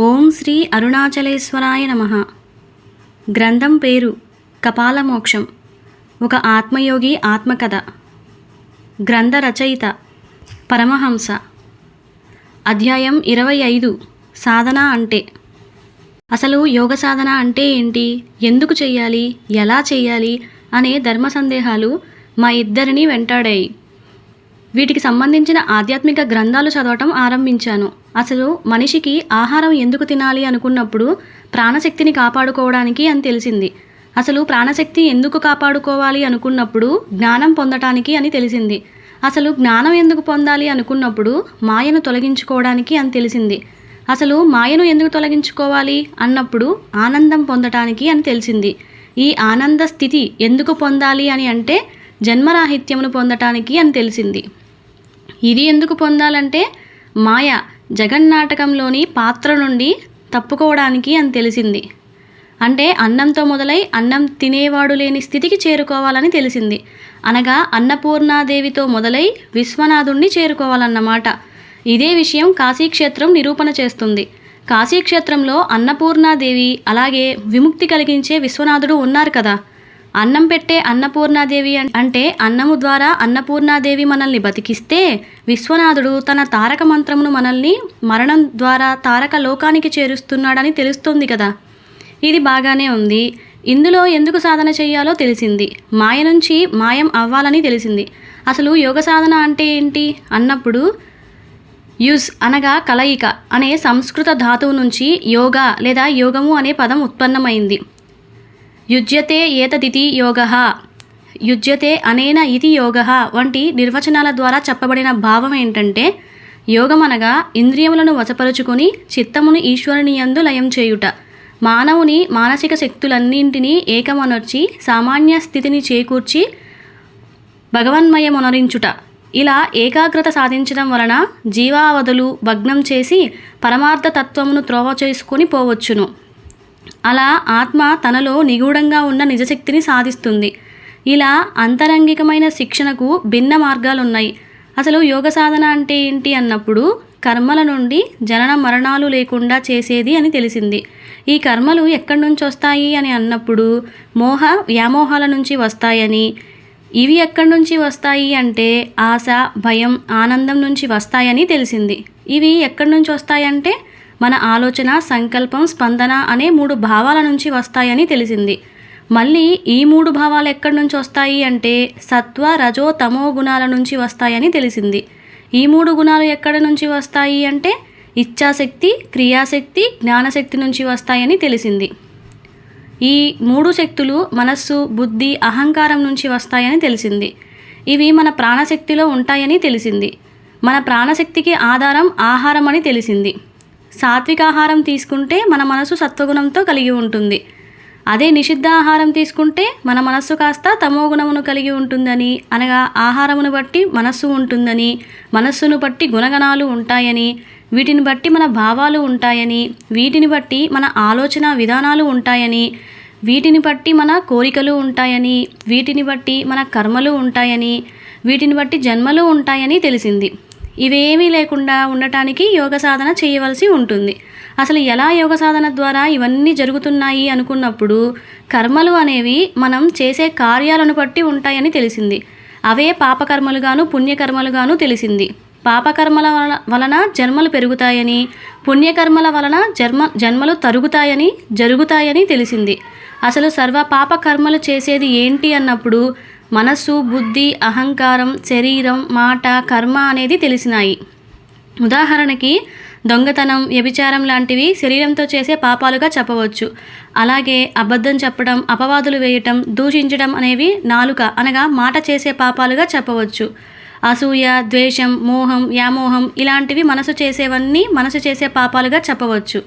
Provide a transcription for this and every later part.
ఓం శ్రీ అరుణాచలేశ్వరాయ నమ. గ్రంథం పేరు కపాలమోక్షం. ఒక ఆత్మయోగి ఆత్మకథ. గ్రంథ రచయిత పరమహంస. అధ్యాయం ఇరవై ఐదు. సాధన అంటే. అసలు యోగ సాధన అంటే ఏంటి? ఎందుకు చేయాలి ఎలా చేయాలి అనే ధర్మ సందేహాలు మా ఇద్దరిని వెంటాడాయి. వీటికి సంబంధించిన ఆధ్యాత్మిక గ్రంథాలు చదవటం ఆరంభించాను. అసలు మనిషికి ఆహారం ఎందుకు తినాలి అనుకున్నప్పుడు ప్రాణశక్తిని కాపాడుకోవడానికి అని తెలిసింది. అసలు ప్రాణశక్తి ఎందుకు కాపాడుకోవాలి అనుకున్నప్పుడు జ్ఞానం పొందటానికి అని తెలిసింది. అసలు జ్ఞానం ఎందుకు పొందాలి అనుకున్నప్పుడు మాయను తొలగించుకోవడానికి అని తెలిసింది. అసలు మాయను ఎందుకు తొలగించుకోవాలి అన్నప్పుడు ఆనందం పొందటానికి అని తెలిసింది. ఈ ఆనంద స్థితి ఎందుకు పొందాలి అని అంటే జన్మరాహిత్యమును పొందటానికి అని తెలిసింది. ఇది ఎందుకు పొందాలంటే మాయ జగన్నాటకంలోని పాత్ర నుండి తప్పుకోవడానికి అని తెలిసింది. అంటే అన్నంతో మొదలై అన్నం తినేవాడు లేని స్థితికి చేరుకోవాలని తెలిసింది. అనగా అన్నపూర్ణాదేవితో మొదలై విశ్వనాథుణ్ణి చేరుకోవాలన్నమాట. ఇదే విషయం కాశీక్షేత్రం నిరూపణ చేస్తుంది. కాశీక్షేత్రంలో అన్నపూర్ణాదేవి అలాగే విముక్తి కలిగించే విశ్వనాథుడు ఉన్నారు కదా. అన్నం పెట్టే అన్నపూర్ణాదేవి అంటే అన్నము ద్వారా అన్నపూర్ణాదేవి మనల్ని బతికిస్తే విశ్వనాథుడు తన తారక మంత్రమును మనల్ని మరణం ద్వారా తారక లోకానికి చేరుస్తున్నాడని తెలుస్తుంది కదా. ఇది బాగానే ఉంది. ఇందులో ఎందుకు సాధన చేయాలో తెలిసింది. మాయ నుంచి మాయం అవ్వాలని తెలిసింది. అసలు యోగ సాధన అంటే ఏంటి? అన్నప్పుడు యుస్ అనగా కలయిక అనే సంస్కృత ధాతువు నుంచి యోగా లేదా యోగము అనే పదం ఉత్పన్నమైంది. యుజ్యతే ఏతదితి యోగ. యుజ్యతే అనేన ఇది యోగ వంటి నిర్వచనాల ద్వారా చెప్పబడిన భావం ఏంటంటే యోగం అనగా ఇంద్రియములను వశపరుచుకొని చిత్తమును ఈశ్వరుని యందు లయం చేయుట. మానవుని మానసిక శక్తులన్నింటినీ ఏకమనర్చి సామాన్య స్థితిని చేకూర్చి భగవన్మయమునరించుట. ఇలా ఏకాగ్రత సాధించడం వలన జీవావధులు భగ్నం చేసి పరమార్థ తత్వమును త్రోవ చేసుకొని పోవచ్చును. అలా ఆత్మ తనలో నిగూఢంగా ఉన్న నిజశక్తిని సాధిస్తుంది. ఇలా అంతరంగికమైన శిక్షణకు భిన్న మార్గాలున్నాయి. అసలు యోగ సాధన అంటే ఏంటి అన్నప్పుడు కర్మల నుండి జనన మరణాలు లేకుండా చేసేది అని తెలిసింది. ఈ కర్మలు ఎక్కడి నుంచి వస్తాయి అని అన్నప్పుడు మోహ వ్యామోహాల నుంచి వస్తాయని ఇవి ఎక్కడి నుంచి వస్తాయి అంటే ఆశ భయం ఆనందం నుంచి వస్తాయని తెలిసింది. ఇవి ఎక్కడి నుంచి వస్తాయంటే మన ఆలోచన సంకల్పం స్పందన అనే మూడు భావాల నుంచి వస్తాయని తెలిసింది. మళ్ళీ ఈ మూడు భావాలు ఎక్కడి నుంచి వస్తాయి అంటే సత్వ రజో తమో గుణాల నుంచి వస్తాయని తెలిసింది. ఈ మూడు గుణాలు ఎక్కడి నుంచి వస్తాయి అంటే ఇచ్ఛాశక్తి క్రియాశక్తి జ్ఞానశక్తి నుంచి వస్తాయని తెలిసింది. ఈ మూడు శక్తులు మనస్సు బుద్ధి అహంకారం నుంచి వస్తాయని తెలిసింది. ఇవి మన ప్రాణశక్తిలో ఉంటాయని తెలిసింది. మన ప్రాణశక్తికి ఆధారం ఆహారం అని తెలిసింది. సాత్విక ఆహారం తీసుకుంటే మన మనసు సత్వగుణంతో కలిగి ఉంటుంది. అదే నిషిద్ధ ఆహారం తీసుకుంటే మన మనస్సు కాస్త తమో గుణమును కలిగి ఉంటుందని అనగా ఆహారమును బట్టి మనస్సు ఉంటుందని మనస్సును బట్టి గుణగణాలు ఉంటాయని వీటిని బట్టి మన భావాలు ఉంటాయని వీటిని బట్టి మన ఆలోచన విధానాలు ఉంటాయని వీటిని బట్టి మన కోరికలు ఉంటాయని వీటిని బట్టి మన కర్మలు ఉంటాయని వీటిని బట్టి జన్మలు ఉంటాయని తెలిసింది. ఇవేమీ లేకుండా ఉండటానికి యోగ సాధన చేయవలసి ఉంటుంది. అసలు ఎలా యోగ సాధన ద్వారా ఇవన్నీ జరుగుతున్నాయి అనుకున్నప్పుడు కర్మలు అనేవి మనం చేసే కార్యాలను బట్టి ఉంటాయని తెలిసింది. అవే పాపకర్మలుగాను పుణ్యకర్మలుగాను తెలిసింది. పాపకర్మల వలన వలన జన్మలు పెరుగుతాయని పుణ్యకర్మల వలన జన్మ జన్మలు తరుగుతాయని జరుగుతాయని తెలిసింది. అసలు సర్వ పాపకర్మలు చేసేది ఏంటి అన్నప్పుడు మనస్సు బుద్ధి అహంకారం శరీరం మాట కర్మ అనేది తెలిసినాయి. ఉదాహరణకి దొంగతనం వ్యభిచారం లాంటివి శరీరంతో చేసే పాపాలుగా చెప్పవచ్చు. అలాగే అబద్ధం చెప్పడం అపవాదులు వేయటం దూషించడం అనేవి నాలుక అనగా మాట చేసే పాపాలుగా చెప్పవచ్చు. అసూయ ద్వేషం మోహం వ్యామోహం ఇలాంటివి మనసు చేసేవన్నీ మనసు చేసే పాపాలుగా చెప్పవచ్చు.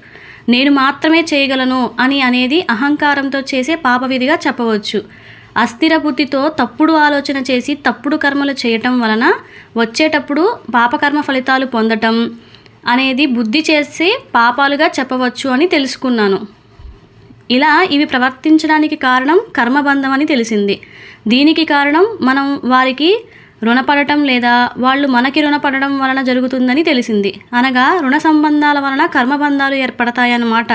నేను మాత్రమే చేయగలను అని అనేది అహంకారంతో చేసే పాపవిధిగా చెప్పవచ్చు. అస్థిర బుద్ధితో తప్పుడు ఆలోచన చేసి తప్పుడు కర్మలు చేయటం వలన వచ్చేటప్పుడు పాపకర్మ ఫలితాలు పొందటం అనేది బుద్ధి చేసే పాపాలుగా చెప్పవచ్చు అని తెలుసుకున్నాను. ఇలా ఇవి ప్రవర్తించడానికి కారణం కర్మబంధం అని తెలిసింది. దీనికి కారణం మనం వారికి రుణపడటం లేదా వాళ్ళు మనకి రుణపడడం వలన జరుగుతుందని తెలిసింది. అనగా రుణ సంబంధాల వలన కర్మబంధాలు ఏర్పడతాయన్నమాట.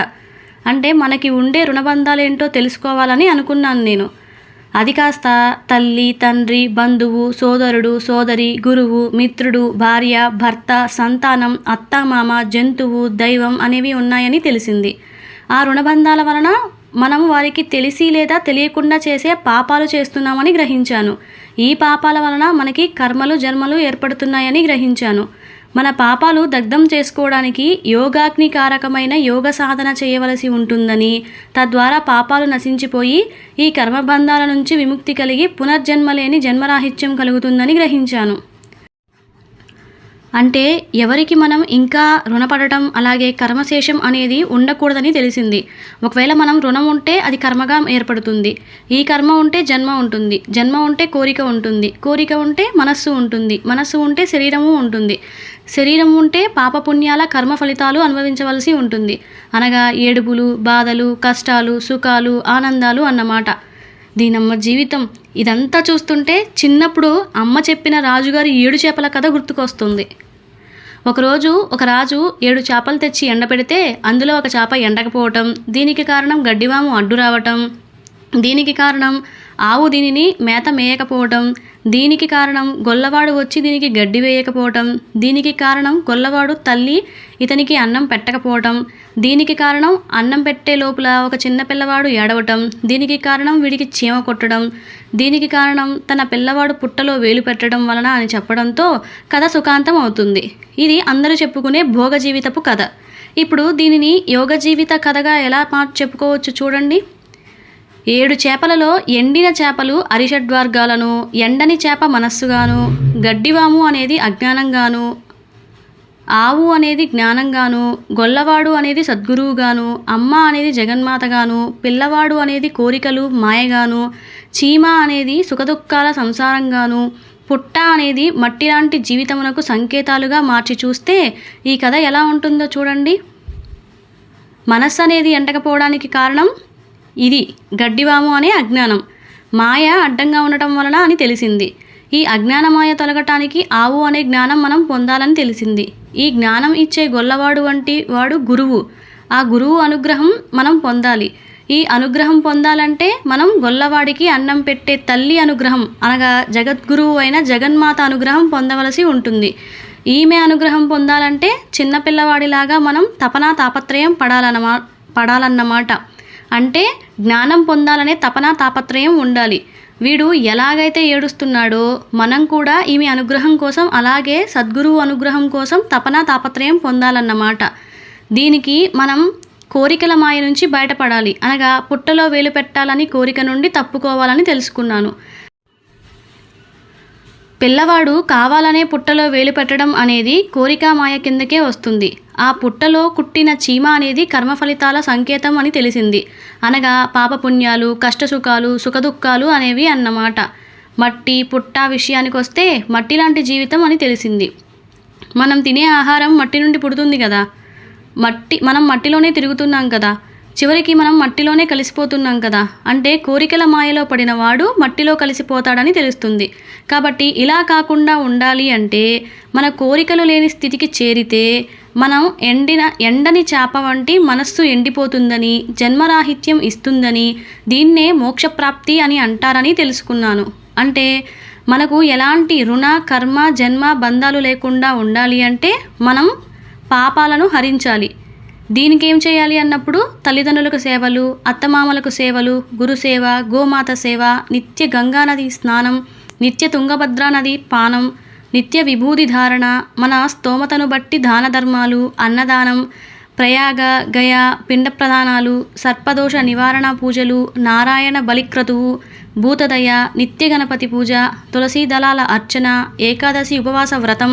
అంటే మనకి ఉండే రుణబంధాలు ఏంటో తెలుసుకోవాలని అనుకున్నాను నేను. అది కాస్త తల్లి తండ్రి బంధువు సోదరుడు సోదరి గురువు మిత్రుడు భార్య భర్త సంతానం అత్తమామ జంతువు దైవం అనేవి ఉన్నాయని తెలిసింది. ఆ రుణబంధాల వలన మనం వారికి తెలిసి లేదా తెలియకుండా చేసే పాపాలు చేస్తున్నామని గ్రహించాను. ఈ పాపాల వలన మనకి కర్మలు జన్మలు ఏర్పడుతున్నాయని గ్రహించాను. మన పాపాలు దగ్ధం చేసుకోవడానికి యోగాగ్ని కారకమైన యోగ సాధన చేయవలసి ఉంటుందని తద్వారా పాపాలు నశించిపోయి ఈ కర్మబంధాల నుంచి విముక్తి కలిగి పునర్జన్మలేని జన్మరాహిత్యం కలుగుతుందని గ్రహించాను. అంటే ఎవరికి మనం ఇంకా రుణపడటం అలాగే కర్మశేషం అనేది ఉండకూడదని తెలిసింది. ఒకవేళ మనం రుణం ఉంటే అది కర్మగా ఏర్పడుతుంది. ఈ కర్మ ఉంటే జన్మ ఉంటుంది. జన్మ ఉంటే కోరిక ఉంటుంది. కోరిక ఉంటే మనస్సు ఉంటుంది. మనస్సు ఉంటే శరీరము ఉంటుంది. శరీరం ఉంటే పాపపుణ్యాల కర్మ ఫలితాలు అనుభవించవలసి ఉంటుంది. అనగా ఏడుపులు బాధలు కష్టాలు సుఖాలు ఆనందాలు అన్నమాట. దీనమ్మ జీవితం ఇదంతా చూస్తుంటే చిన్నప్పుడు అమ్మ చెప్పిన రాజుగారి ఏడు చేపల కథ గుర్తుకొస్తుంది. ఒకరోజు ఒక రాజు ఏడు చేపలు తెచ్చి ఎండపెడితే అందులో ఒక చేప ఎండకపోవటం దీనికి కారణం గడ్డివాము అడ్డు రావటం దీనికి కారణం ఆవు దీనిని మేత మేయకపోవటం దీనికి కారణం గొల్లవాడు వచ్చి దీనికి గడ్డి వేయకపోవటం. దీనికి కారణం గొల్లవాడు తల్లి ఇతనికి అన్నం పెట్టకపోవటం. దీనికి కారణం అన్నం పెట్టే లోపల ఒక చిన్న పిల్లవాడు ఏడవటం. దీనికి కారణం వీడికి చీమ కొట్టడం. దీనికి కారణం తన పిల్లవాడు పుట్టలో వేలు పెట్టడం వలన అని చెప్పడంతో కథ సుఖాంతం అవుతుంది. ఇది అందరూ చెప్పుకునే భోగ జీవితపు కథ. ఇప్పుడు దీనిని యోగ జీవిత కథగా ఎలా మార్చి చెప్పుకోవచ్చు చూడండి. ఏడు చేపలలో ఎండిన చేపలు అరిషడ్వర్గాలను ఎండని చేప మనస్సుగాను గడ్డివాము అనేది అజ్ఞానంగాను ఆవు అనేది జ్ఞానంగాను గొల్లవాడు అనేది సద్గురువుగాను అమ్మ అనేది జగన్మాతగాను పిల్లవాడు అనేది కోరికలు మాయగాను చీమ అనేది సుఖదుఖాల సంసారంగాను పుట్ట అనేది మట్టి లాంటి జీవితమునకు సంకేతాలుగా మార్చి చూస్తే ఈ కథ ఎలా ఉంటుందో చూడండి. మనస్సు అనేది ఎండకపోవడానికి కారణం ఇది గడ్డివాము అనే అజ్ఞానం. మాయ అడ్డంగా ఉండటం వలన అని తెలిసింది. ఈ అజ్ఞానమాయ తొలగటానికి ఆవు అనే జ్ఞానం మనం పొందాలని తెలిసింది. ఈ జ్ఞానం ఇచ్చే గొల్లవాడు వంటి వాడు గురువు. ఆ గురువు అనుగ్రహం మనం పొందాలి. ఈ అనుగ్రహం పొందాలంటే మనం గొల్లవాడికి అన్నం పెట్టే తల్లి అనుగ్రహం అనగా జగద్గురువు అయిన జగన్మాత అనుగ్రహం పొందవలసి ఉంటుంది. ఈమె అనుగ్రహం పొందాలంటే చిన్నపిల్లవాడిలాగా మనం తపనా తాపత్రయం పడాలన్నమా పడాలన్నమాట. అంటే జ్ఞానం పొందాలనే తపనా తాపత్రయం ఉండాలి. వీడు ఎలాగైతే ఏడుస్తున్నాడో మనం కూడా ఈమె అనుగ్రహం కోసం అలాగే సద్గురువు అనుగ్రహం కోసం తపనా తాపత్రయం పొందాలన్నమాట. దీనికి మనం కోరికల మాయ నుంచి బయటపడాలి. అనగా పుట్టలో వేలు పెట్టాలని కోరిక నుండి తప్పుకోవాలని తెలుసుకున్నాను. పిల్లవాడు కావాలనే పుట్టలో వేలు పెట్టడం అనేది కోరిక మాయ కిందకే వస్తుంది. ఆ పుట్టలో కుట్టిన చీమ అనేది కర్మ ఫలితాల సంకేతం అని తెలిసింది. అనగా పాపపుణ్యాలు కష్టసుఖాలు సుఖదుఖాలు అనేవి అన్నమాట. మట్టి పుట్ట విషయానికి వస్తే మట్టి లాంటి జీవితం అని తెలిసింది. మనం తినే ఆహారం మట్టి నుండి పుడుతుంది కదా. మట్టి మనం మట్టిలోనే తిరుగుతున్నాం కదా. చివరికి మనం మట్టిలోనే కలిసిపోతున్నాం కదా. అంటే కోరికల మాయలో పడిన వాడు మట్టిలో కలిసిపోతాడని తెలుస్తుంది. కాబట్టి ఇలా కాకుండా ఉండాలి అంటే మన కోరికలు లేని స్థితికి చేరితే మనం ఎండిన ఎండని చేప వంటి మనస్సు ఎండిపోతుందని జన్మరాహిత్యం ఇస్తుందని దీన్నే మోక్షప్రాప్తి అని అంటారని తెలుసుకున్నాను. అంటే మనకు ఎలాంటి రుణ కర్మ జన్మ బంధాలు లేకుండా ఉండాలి అంటే మనం పాపాలను హరించాలి. దీనికి ఏం చేయాలి అన్నప్పుడు తల్లిదండ్రులకు సేవలు అత్తమామలకు సేవలు గురుసేవ గోమాత సేవ నిత్య గంగానది స్నానం నిత్య తుంగభద్రా నది పానం నిత్య విభూది ధారణ మన స్తోమతను బట్టి దాన ధర్మాలు అన్నదానం ప్రయాగ గయ పిండ ప్రదానాలు సర్పదోష నివారణ పూజలు నారాయణ బలిక్రతువు భూతదయ నిత్య గణపతి పూజ తులసీ దళాల అర్చన ఏకాదశి ఉపవాస వ్రతం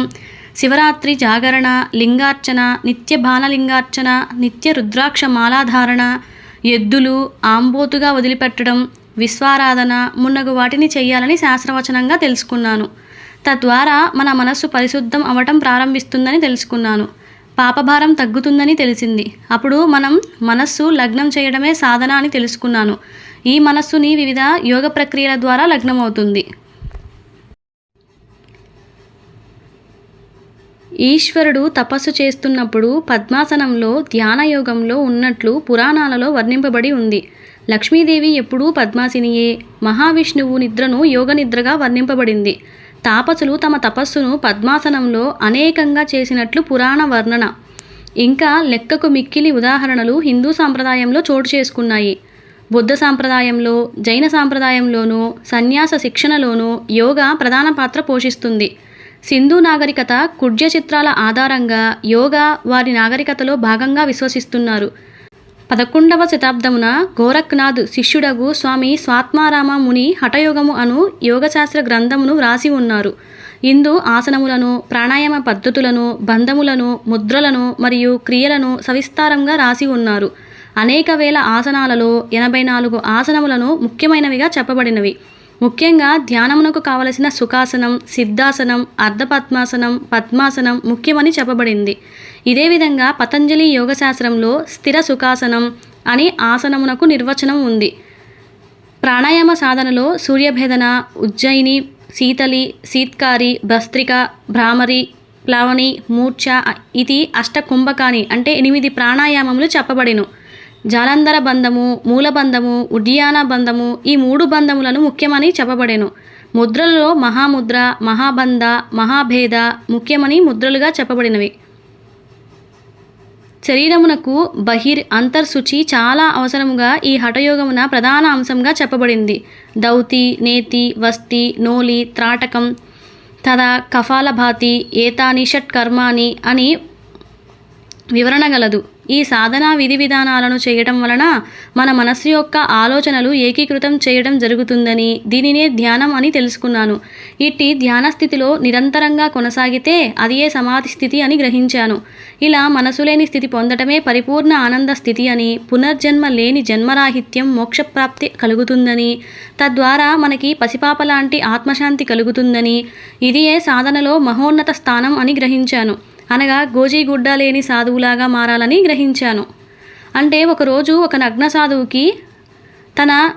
శివరాత్రి జాగరణ లింగార్చన నిత్య బాణలింగార్చన నిత్య రుద్రాక్ష మాలాధారణ ఎద్దులు ఆంబోతుగా వదిలిపెట్టడం విశ్వారాధన మున్నగు వాటిని చేయాలని శాస్త్రవచనంగా తెలుసుకున్నాను. తద్వారా మన మనస్సు పరిశుద్ధం అవటం ప్రారంభిస్తుందని తెలుసుకున్నాను. పాపభారం తగ్గుతుందని తెలిసింది. అప్పుడు మనం మనస్సు లగ్నం చేయడమే సాధన అని తెలుసుకున్నాను. ఈ మనస్సుని వివిధ యోగ ప్రక్రియల ద్వారా లగ్నమవుతుంది. ఈశ్వరుడు తపస్సు చేస్తున్నప్పుడు పద్మాసనంలో ధ్యాన యోగంలో ఉన్నట్లు పురాణాలలో వర్ణింపబడి ఉంది. లక్ష్మీదేవి ఎప్పుడూ పద్మాసినియే. మహావిష్ణువు నిద్రను యోగ నిద్రగా వర్ణింపబడింది. తాపసులు తమ తపస్సును పద్మాసనంలో అనేకంగా చేసినట్లు పురాణ వర్ణన. ఇంకా లెక్కకు మిక్కిలి ఉదాహరణలు హిందూ సాంప్రదాయంలో చోటు చేసుకున్నాయి. బుద్ధ సాంప్రదాయంలో జైన సాంప్రదాయంలోనూ సన్యాస శిక్షణలోనూ యోగా ప్రధాన పాత్ర పోషిస్తుంది. సింధు నాగరికత కుడ్య చిత్రాల ఆధారంగా యోగా వారి నాగరికతలో భాగంగా విశ్వసిస్తున్నారు. పదకొండవ శతాబ్దమున గోరఖ్నాథ్ శిష్యుడగు స్వామి స్వాత్మారామ ముని హఠయోగము అను యోగశాస్త్ర గ్రంథమును వ్రాసి ఉన్నారు. ఇందు ఆసనములను ప్రాణాయామ పద్ధతులను బంధములను ముద్రలను మరియు క్రియలను సవిస్తారంగా రాసి ఉన్నారు. అనేక వేల ఆసనాలలో ఎనభై నాలుగు ఆసనములను ముఖ్యమైనవిగా చెప్పబడినవి. ముఖ్యంగా ధ్యానమునకు కావలసిన సుఖాసనం సిద్ధాసనం అర్ధపద్మాసనం పద్మాసనం ముఖ్యమని చెప్పబడింది. ఇదే విధంగా పతంజలి యోగశాస్త్రంలో స్థిర సుఖాసనం అని ఆసనమునకు నిర్వచనం ఉంది. ప్రాణాయామ సాధనలో సూర్యభేదన ఉజ్జయిని శీతలి శీత్కారి భస్త్రిక భ్రామరి ప్లవని మూర్ఛ ఇది అష్టకుంభకాని అంటే ఎనిమిది ప్రాణాయామములు చెప్పబడిను. జాలంధర బంధము మూలబంధము ఉడ్యాన బంధము ఈ మూడు బంధములను ముఖ్యమని చెప్పబడెను. ముద్రలలో మహాముద్ర మహాబంధ మహాభేద ముఖ్యమని ముద్రలుగా చెప్పబడినవి. శరీరమునకు బహిర్ అంతర్శుచి చాలా అవసరముగా ఈ హఠయోగమున ప్రధాన అంశంగా చెప్పబడింది. దౌతి నేతి వస్తి నోలి త్రాటకం తదా కఫాలభాతి ఏతాని షట్ కర్మాని అని వివరణ గలదు. ఈ సాధనా విధి విధానాలను చేయటం వలన మన మనస్సు యొక్క ఆలోచనలు ఏకీకృతం చేయడం జరుగుతుందని దీనినే ధ్యానం అని తెలుసుకున్నాను. ఇట్టి ధ్యాన స్థితిలో నిరంతరంగా కొనసాగితే అదియే సమాధి స్థితి అని గ్రహించాను. ఇలా మనసు లేని స్థితి పొందటమే పరిపూర్ణ ఆనంద స్థితి అని పునర్జన్మ లేని జన్మరాహిత్యం మోక్షప్రాప్తి కలుగుతుందని తద్వారా మనకి పసిపాప లాంటి ఆత్మశాంతి కలుగుతుందని ఇదియే సాధనలో మహోన్నత స్థానం అని గ్రహించాను. అనగా గోజీగుడ్డ లేని సాధువులాగా మారాలని గ్రహించాను. అంటే ఒకరోజు ఒక నగ్న సాధువుకి తన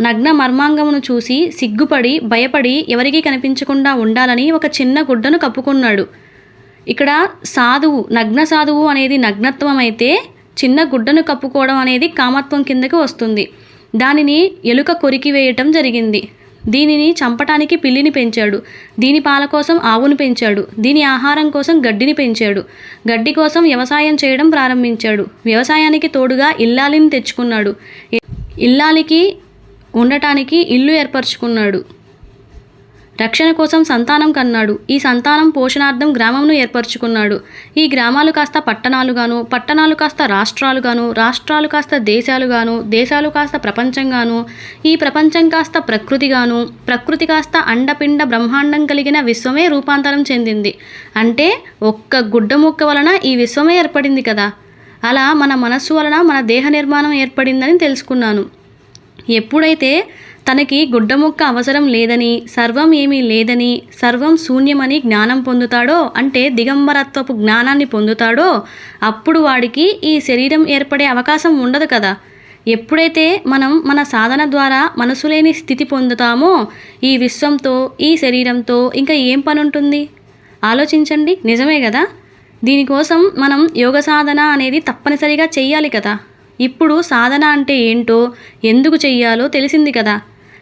నగ్న మర్మాంగమును చూసి సిగ్గుపడి భయపడి ఎవరికీ కనిపించకుండా ఉండాలని ఒక చిన్న గుడ్డను కప్పుకున్నాడు. ఇక్కడ సాధువు నగ్న సాధువు అనేది నగ్నత్వం అయితే చిన్న గుడ్డను కప్పుకోవడం అనేది కామత్వం కిందకి వస్తుంది. దానిని ఎలుక కొరికి వేయటం జరిగింది. దీనిని చంపటానికి పిల్లిని పెంచాడు. దీని పాల కోసం ఆవును పెంచాడు. దీని ఆహారం కోసం గడ్డిని పెంచాడు. గడ్డి కోసం వ్యవసాయం చేయడం ప్రారంభించాడు. వ్యవసాయానికి తోడుగా ఇల్లాలిని తెచ్చుకున్నాడు. ఇల్లాలికి ఉండటానికి ఇల్లు ఏర్పరచుకున్నాడు. రక్షణ కోసం సంతానం కన్నాడు. ఈ సంతానం పోషణార్థం గ్రామంను ఏర్పరచుకున్నాడు. ఈ గ్రామాలు కాస్త పట్టణాలుగాను పట్టణాలు కాస్త రాష్ట్రాలుగాను రాష్ట్రాలు కాస్త దేశాలుగాను దేశాలు కాస్త ప్రపంచంగాను ఈ ప్రపంచం కాస్త ప్రకృతిగాను ప్రకృతి కాస్త అండపిండ బ్రహ్మాండం కలిగిన విశ్వమే రూపాంతరం చెందింది. అంటే ఒక్క గుడ్డ ముక్క వలన ఈ విశ్వమే ఏర్పడింది కదా. అలా మన మనస్సు వలన మన దేహ నిర్మాణం ఏర్పడిందని తెలుసుకున్నాను. ఎప్పుడైతే తనకి గుడ్డ ముక్క అవసరం లేదని సర్వం ఏమీ లేదని సర్వం శూన్యమని జ్ఞానం పొందుతాడో అంటే దిగంబరత్వపు జ్ఞానాన్ని పొందుతాడో అప్పుడు వాడికి ఈ శరీరం ఏర్పడే అవకాశం ఉండదు కదా. ఎప్పుడైతే మనం మన సాధన ద్వారా మనసు లేని స్థితి పొందుతామో ఈ విశ్వంతో ఈ శరీరంతో ఇంకా ఏం పని ఉంటుంది ఆలోచించండి నిజమే కదా. దీనికోసం మనం యోగ సాధన అనేది తప్పనిసరిగా చెయ్యాలి కదా. ఇప్పుడు సాధన అంటే ఏంటో ఎందుకు చెయ్యాలో తెలిసింది కదా.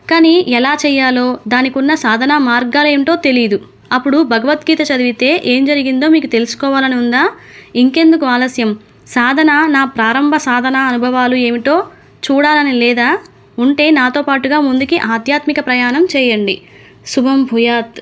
కానీ ఎలా చేయాలో దానికున్న సాధన సాధనా మార్గాలు ఏమిటో తెలియదు అప్పుడు భగవద్గీత చదివితే ఏం జరిగిందో మీకు తెలుసుకోవాలని ఉందా? ఇంకెందుకు ఆలస్యం? సాధన నా ప్రారంభ సాధన అనుభవాలు ఏమిటో చూడాలని లేదా? ఉంటే నాతో పాటుగా ముందుకి ఆధ్యాత్మిక ప్రయాణం చేయండి. శుభం భూయాత్.